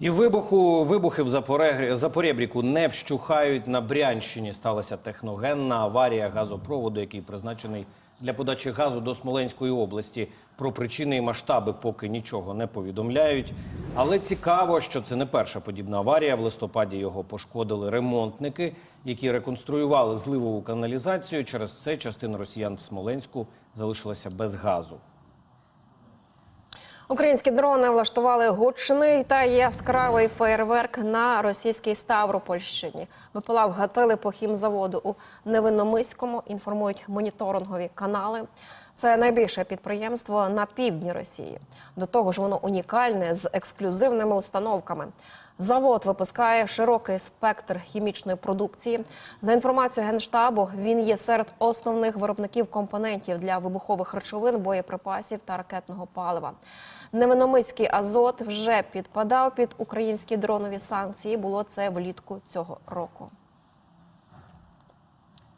І вибуху вибухи в Запорєбріку не вщухають на Брянщині. Сталася техногенна аварія газопроводу, який призначений для подачі газу до Смоленської області. Про причини і масштаби поки нічого не повідомляють. Але цікаво, що це не перша подібна аварія. В листопаді його пошкодили ремонтники, які реконструювали зливову каналізацію. Через це частина росіян в Смоленську залишилася без газу. Українські дрони влаштували гучний та яскравий феєрверк на російській Ставропольщині. БПЛА вгатили по хімзаводу у Невиномиському. Інформують моніторингові канали. Це найбільше підприємство на півдні Росії. До того ж, воно унікальне з ексклюзивними установками. Завод випускає широкий спектр хімічної продукції. За інформацією генштабу, він є серед основних виробників компонентів для вибухових речовин, боєприпасів та ракетного палива. Невиномиський азот вже підпадав під українські дронові санкції. Було це влітку цього року.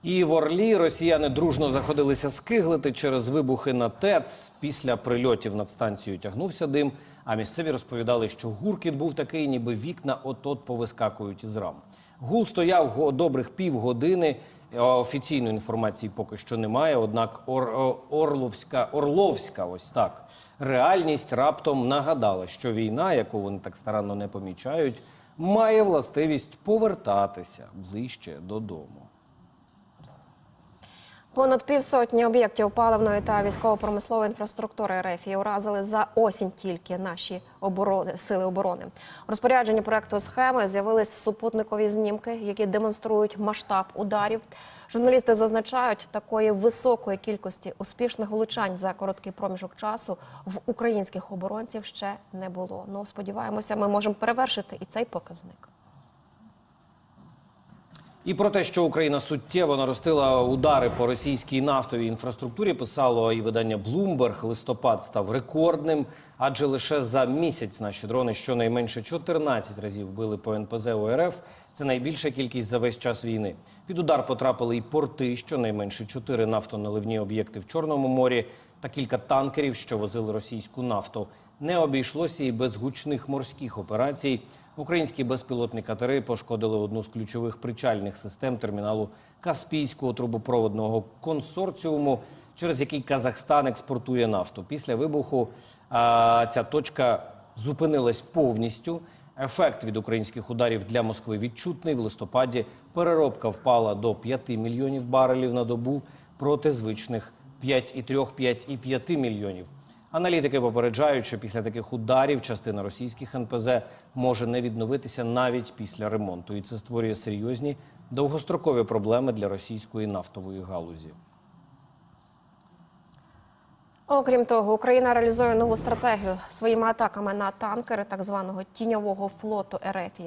І в Орлі росіяни дружно заходилися скиглити через вибухи на ТЕЦ. Після прильотів над станцією тягнувся дим. А місцеві розповідали, що гуркіт був такий, ніби вікна от-от повискакують із рам. Гул стояв добрих півгодини. Е, Офіційної інформації поки що немає. Однак Ор- Орловська, Орловська, ось так, реальність раптом нагадала, що війна, яку вони так старанно не помічають, має властивість повертатися ближче додому. Понад півсотні об'єктів паливної та військово-промислової інфраструктури РФ уразили за осінь тільки наші оборони сили оборони. У розпорядженні проекту схеми з'явились супутникові знімки, які демонструють масштаб ударів. Журналісти зазначають, такої високої кількості успішних влучань за короткий проміжок часу в українських оборонців ще не було. Ну сподіваємося, ми можемо перевершити і цей показник. І про те, що Україна суттєво наростила удари по російській нафтовій інфраструктурі, писало і видання Bloomberg. Листопад став рекордним, адже лише за місяць наші дрони щонайменше 14 разів били по НПЗ УРФ. Це найбільша кількість за весь час війни. Під удар потрапили і порти, щонайменше 4 нафтоналивні об'єкти в Чорному морі та кілька танкерів, що возили російську нафту. Не обійшлося і без гучних морських операцій. Українські безпілотні катери пошкодили одну з ключових причальних систем терміналу Каспійського трубопроводного консорціуму, через який Казахстан експортує нафту. Після вибуху а, ця точка зупинилась повністю. Ефект від українських ударів для Москви відчутний. В листопаді переробка впала до 5 мільйонів барелів на добу проти звичних 5,3-5,5 мільйонів. Аналітики попереджають, що після таких ударів частина російських НПЗ може не відновитися навіть після ремонту, і це створює серйозні довгострокові проблеми для російської нафтової галузі. Окрім того, Україна реалізує нову стратегію своїми атаками на танкери так званого тіньового флоту РФ.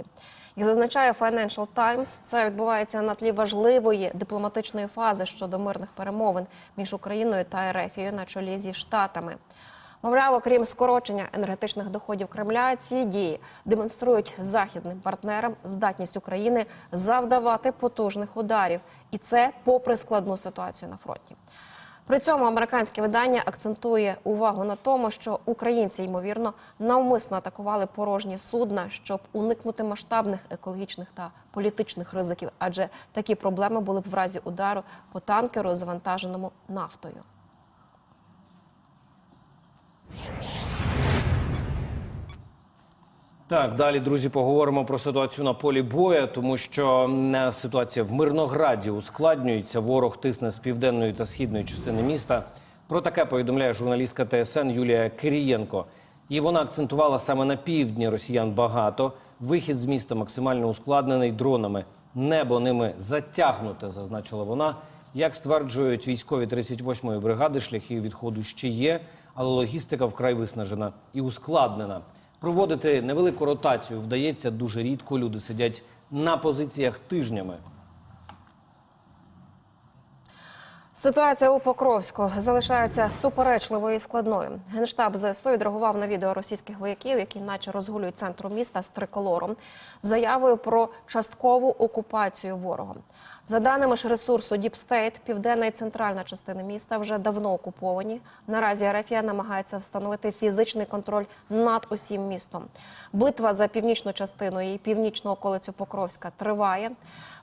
Як зазначає Financial Times, це відбувається на тлі важливої дипломатичної фази щодо мирних перемовин між Україною та РФ на чолі зі штатами. Мовляв, окрім скорочення енергетичних доходів Кремля, ці дії демонструють західним партнерам здатність України завдавати потужних ударів, і це попри складну ситуацію на фронті. При цьому американське видання акцентує увагу на тому, що українці ймовірно навмисно атакували порожні судна, щоб уникнути масштабних екологічних та політичних ризиків, адже такі проблеми були б в разі удару по танкеру, завантаженому нафтою. Так, далі, друзі, поговоримо про ситуацію на полі бою, тому що ситуація в Мирнограді ускладнюється. Ворог тисне з південної та східної частини міста. Про таке повідомляє журналістка ТСН Юлія Кирієнко. І вона акцентувала саме на півдні росіян багато. Вихід з міста максимально ускладнений дронами. Небо ними затягнуте, зазначила вона. Як стверджують військові 38-ї бригади, шляхи відходу ще є, але логістика вкрай виснажена і ускладнена. Проводити невелику ротацію вдається дуже рідко. Люди сидять на позиціях тижнями. Ситуація у Покровську залишається суперечливою і складною. Генштаб ЗСУ відреагував на відео російських вояків, які наче розгулюють центром міста з триколором, заявою про часткову окупацію ворогом. За даними ж ресурсу State, південна і центральна частини міста вже давно окуповані. Наразі Арефія намагається встановити фізичний контроль над усім містом. Битва за північну частину і північну околицю Покровська триває.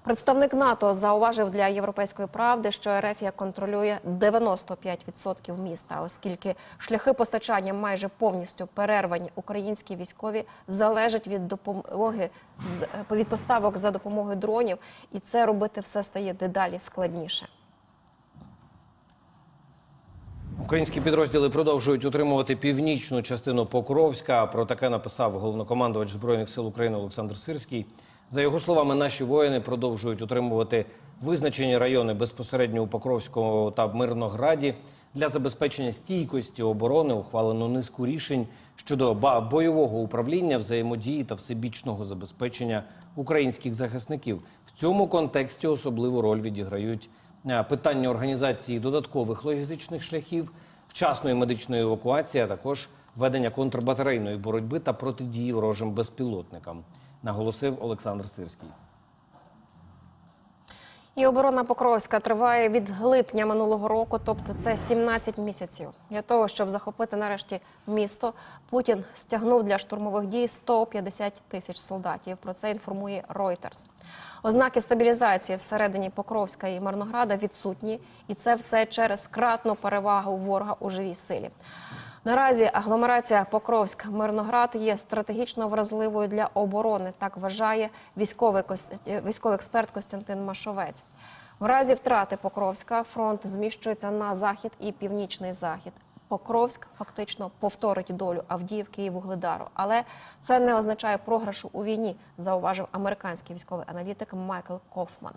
Представник НАТО зауважив для європейської правди, що Ерефія контролює 95% міста, оскільки шляхи постачання майже повністю перервані. Українські військові залежать від допомоги від поставок за допомогою дронів, і це робити все стає дедалі складніше. Українські підрозділи продовжують утримувати північну частину Покровська. Про таке написав головнокомандувач збройних сил України Олександр Сирський. За його словами, наші воїни продовжують утримувати визначені райони безпосередньо у Покровському та Мирнограді. Для забезпечення стійкості оборони ухвалено низку рішень щодо бойового управління, взаємодії та всебічного забезпечення українських захисників. В цьому контексті особливу роль відіграють е, питання організації додаткових логістичних шляхів, вчасної медичної евакуації, а також ведення контрбатарейної боротьби та протидії ворожим безпілотникам, наголосив Олександр Сирський. І оборона Покровська триває від липня минулого року, тобто це 17 місяців. Для того, щоб захопити нарешті місто, Путін стягнув для штурмових дій 150 тисяч солдатів. Про це інформує Reuters. Ознаки стабілізації всередині Покровська і Мирнограда відсутні, і це все через кратну перевагу ворога у живій силі. Наразі агломерація Покровськ-Мирноград є стратегічно вразливою для оборони. Так вважає військовий, військовий експерт Костянтин Машовець. В разі втрати Покровська фронт зміщується на захід і північний захід. Покровськ фактично повторить долю Авдіївки і Вугледару, але це не означає програшу у війні, зауважив американський військовий аналітик Майкл Кофман.